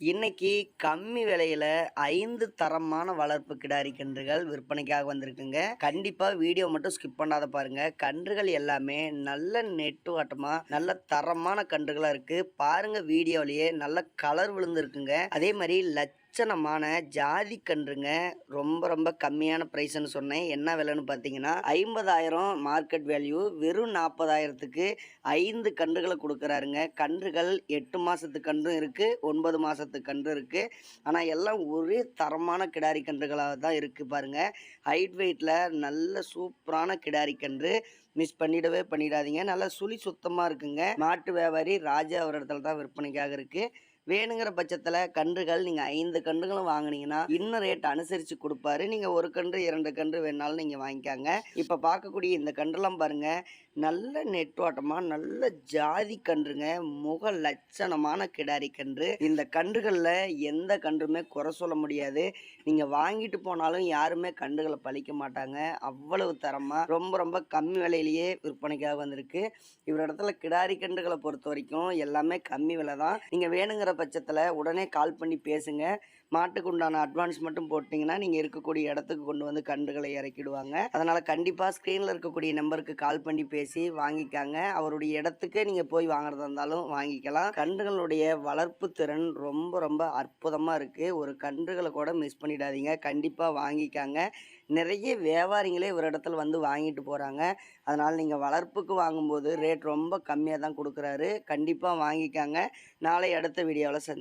இன்னைக்கு கம்மி விலையில ஐந்து தரமான வளர்ப்பு கிடாரி கன்றுகள் விற்பனைக்காக வந்திருக்குங்க. கண்டிப்பா வீடியோ மட்டும் ஸ்கிப் பண்ணாத பாருங்க. கன்றுகள் எல்லாமே நல்ல நெட்டு நெட்டுவாட்டமா நல்ல தரமான கன்றுகளா இருக்கு. பாருங்க வீடியோலயே நல்ல கலர் விழுந்துருக்குங்க. அதே மாதிரி லட்சணமான ஜாதி கன்றுங்க. ரொம்ப ரொம்ப கம்மியான ப்ரைஸ்ன்னு சொன்னேன். என்ன விலைன்னு பார்த்தீங்கன்னா ஐம்பதாயிரம் மார்க்கெட் வேல்யூ வெறும் நாற்பதாயிரத்துக்கு ஐந்து கன்றுகளை கொடுக்குறாருங்க. கன்றுகள் எட்டு மாதத்து கன்றும் இருக்குது ஒன்பது மாதத்து கன்று இருக்குது ஆனால் எல்லாம் ஒரே தரமான கிடாரி கன்றுகளாக தான் இருக்குது பாருங்கள் ஹைட் வெயிட்டில் நல்ல சூப்பரான கிடாரி கன்று. மிஸ் பண்ணிடவே பண்ணிடாதீங்க. நல்லா சுழி சுத்தமாக இருக்குங்க. மாட்டு வியாபாரி ராஜா அவர் இடத்துல தான் விற்பனைக்காக இருக்குது வேணுங்கிற பட்சத்தில் கன்றுகள் நீங்கள் ஐந்து கன்றுகளும் வாங்குனீங்கன்னா இன்னும் ரேட் அனுசரித்து கொடுப்பாரு. நீங்கள் ஒரு கன்று இரண்டு கன்று வேணாலும் நீங்கள் வாங்கிக்காங்க. இப்போ பார்க்கக்கூடிய இந்த கன்றுலாம் பாருங்கள் நல்ல நெட்டோட்டமாக நல்ல ஜாதி கன்றுங்க. முக லட்சணமான கிடாரி கன்று. இந்த கன்றுகளில் எந்த கன்றுமே குறை சொல்ல முடியாது. நீங்கள் வாங்கிட்டு போனாலும் யாருமே கன்றுகளை பழிக்க மாட்டாங்க. அவ்வளவு தரமாக ரொம்ப ரொம்ப கம்மி விலையிலேயே விற்பனைக்காக வந்திருக்கு. இவர் இடத்துல கிடாரி கன்றுகளை பொறுத்த வரைக்கும் எல்லாமே கம்மி விலை தான் நீங்கள் வேணுங்கிற பட்சத்தில் உடனே கால் பண்ணி பேசுங்க. மாட்டுக்கு உண்டான அட்வான்ஸ் மட்டும் போட்டிங்கன்னா நீங்கள் இருக்கக்கூடிய இடத்துக்கு கொண்டு வந்து கன்றுகளை இறக்கிடுவாங்க. அதனால் கண்டிப்பாக ஸ்க்ரீனில் இருக்கக்கூடிய நம்பருக்கு கால் பண்ணி பேசி வாங்கிக்காங்க. அவருடைய இடத்துக்கு நீங்கள் போய் வாங்குறதா இருந்தாலும் வாங்கிக்கலாம். கன்றுகளுடைய வளர்ப்பு திறன் ரொம்ப ரொம்ப அற்புதமாக இருக்குது ஒரு கன்றுகளை கூட மிஸ் பண்ணிடாதீங்க. கண்டிப்பாக வாங்கிக்காங்க. நிறைய வியாபாரிங்களே ஒரு இடத்துல வந்து வாங்கிட்டு போகிறாங்க அதனால் நீங்கள் வளர்ப்புக்கு வாங்கும்போது ரேட் ரொம்ப கம்மியாக தான் கொடுக்குறாரு. கண்டிப்பாக வாங்கிக்காங்க. நாளை அடுத்த வீடியோவில் சந்தி